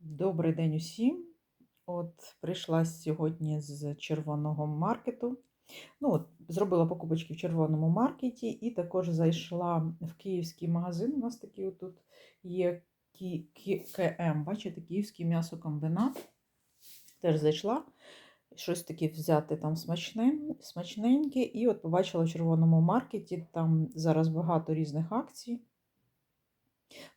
Добрий день усім. От прийшла сьогодні з червоного маркету. Ну, от, зробила покупочки в червоному маркеті і також зайшла в київський магазин. У нас такий тут є КМ, бачите, київський м'ясокомбінат. Теж зайшла. Щось таке взяти там смачнен, смачненьке. І от побачила в червоному маркеті, там зараз багато різних акцій.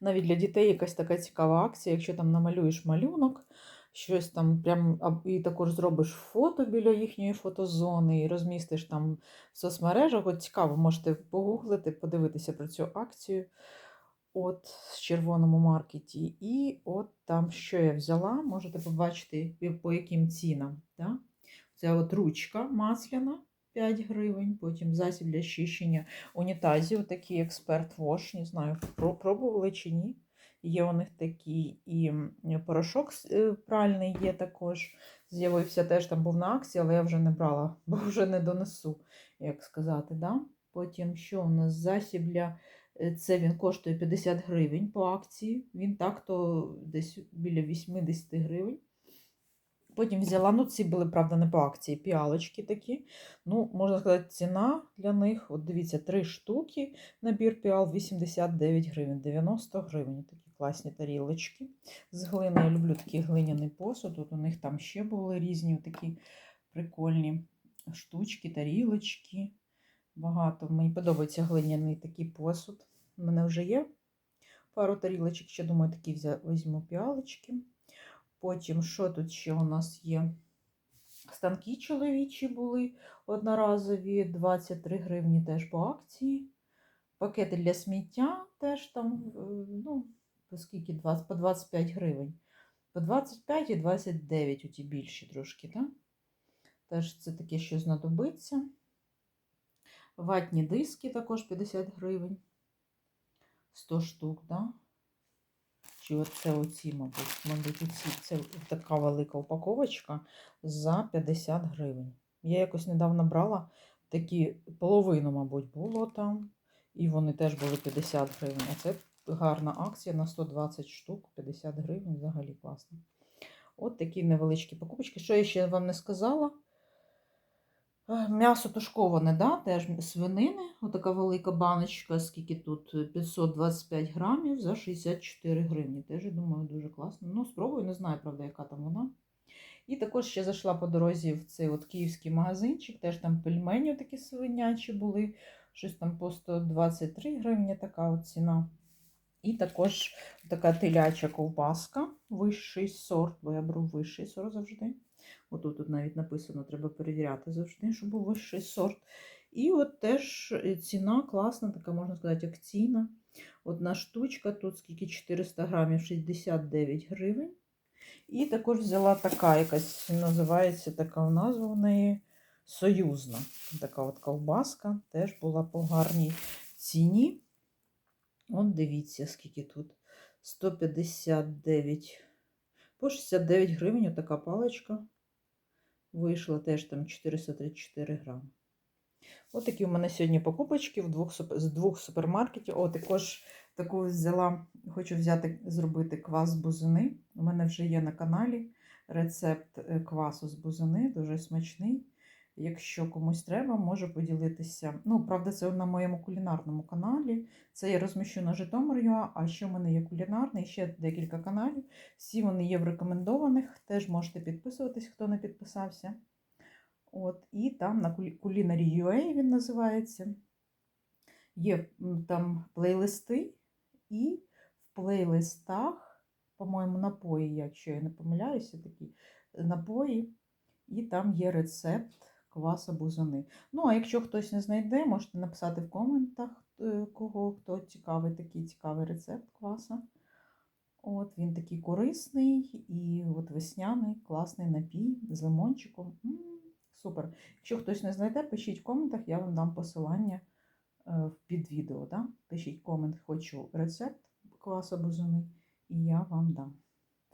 Навіть для дітей якась така цікава акція, якщо там намалюєш малюнок, щось там прям і також зробиш фото біля їхньої фотозони і розмістиш там в соцмережах. От цікаво, можете погуглити, подивитися про цю акцію. От в червоному маркеті. І от там, що я взяла, можете побачити, по яким цінам. Да? Це от ручка масляна 5 гривень, потім засіб для чищення унітазів, такий експерт Вош, не знаю, пробували чи ні. Є у них такий і порошок е, пральний є також. З'явився теж там був на акції, але я вже не брала, бо вже не донесу, як сказати. Да? Потім що у нас засіб для е, це він коштує 50 гривень по акції. Він так-то десь біля 80 гривень. Потім взяла, ну ці були, правда, не по акції, піалочки такі. Ну, можна сказати, ціна для них. От дивіться, три штуки. Набір піал 89 гривень, 90 гривень. Такі класні тарілочки. З глини я люблю такий глиняний посуд. От у них там ще були різні такі прикольні штучки, тарілочки. Багато. Мені подобається глиняний такий посуд. У мене вже є пару тарілочок. Ще думаю, такі візьму піалочки. Потім, що тут ще у нас є? Станки чоловічі були одноразові, 23 гривні теж по акції. Пакети для сміття теж там, е, ну, по скільки 20, по 25 гривень. По 25 і 29 оті більші трошки, так? Теж це таке, що знадобиться. Ватні диски також 50 гривень. 100 штук, так? Чи оце оці, мабуть, мабуть, оці. Це така велика упаковочка за 50 гривень. Я якось недавно брала такі половину, мабуть, було там. І вони теж були 50 гривень. А це гарна акція на 120 штук, 50 гривень, взагалі класно. От такі невеличкі покупочки. Що я ще вам не сказала? Е, М'ясо тушковане, да? теж свинини. Отака велика баночка, скільки тут 525 грамів за 64 гривні. Теж, я думаю, дуже класно. Ну, спробую, не знаю, правда, яка там вона. І також ще зайшла по дорозі в цей от київський магазинчик, теж там пельмені такі свинячі були, щось там по 123 гривні така от ціна. І також така теляча ковбаска, вищий сорт, бо я беру вищий сорт завжди. Отут тут навіть написано, треба перевіряти завжди, щоб був вищий сорт. І от теж е, ціна класна, така, можна сказати, акційна. Одна штучка, тут скільки 400 грамів, 69 гривень. І також взяла така якась, називається така назва в неї союзна. Така от ковбаска, теж була по гарній ціні. От дивіться, скільки тут. 159 по 69 гривень отака паличка. Вийшла теж там 434 грами. От такі у мене сьогодні покупочки в двох, з двох супермаркетів. О, також таку взяла, хочу взяти, зробити квас з бузини. У мене вже є на каналі рецепт е, квасу з бузини, дуже смачний. Якщо комусь треба, можу поділитися. Ну, правда, це на моєму кулінарному каналі. Це я розміщу на Житомир.ua, а ще в мене є кулінарний, ще декілька каналів. Всі вони є в рекомендованих. Теж можете підписуватись, хто не підписався. От, і там на Culinary.ua він називається. Є там плейлисти, і в плейлистах, по-моєму, напої, якщо я не помиляюся, такі е, напої, і там є рецепт кваса бузини. Ну, а якщо хтось не знайде, можете написати в коментах, е, кого хто цікавий, такий цікавий рецепт кваса. От він такий корисний і от весняний, класний напій з лимончиком. М, супер. Якщо хтось не знайде, пишіть в коментах, я вам дам посилання е, під відео. Да? Пишіть комент, хочу рецепт кваса бузини, і я вам дам.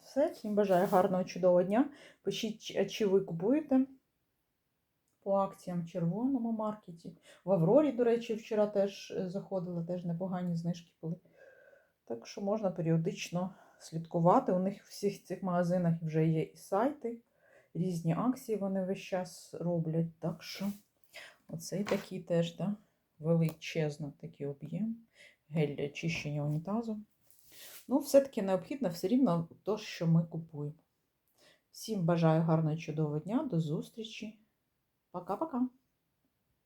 Все, всім бажаю гарного, чудового дня. Пишіть, чи ви купуєте по акціям в червоному маркеті. В Аврорі, до речі, вчора теж е, заходила, теж непогані знижки були. Так що можна періодично слідкувати. У них в всіх цих магазинах вже є і сайти, різні акції вони весь час роблять. Так що оцей такий теж, да? величезний такий об'єм. Гель для очищення унітазу. Ну, все-таки необхідно все рівно то, що ми купуємо. Всім бажаю гарного чудового дня, до зустрічі. Пока-пока.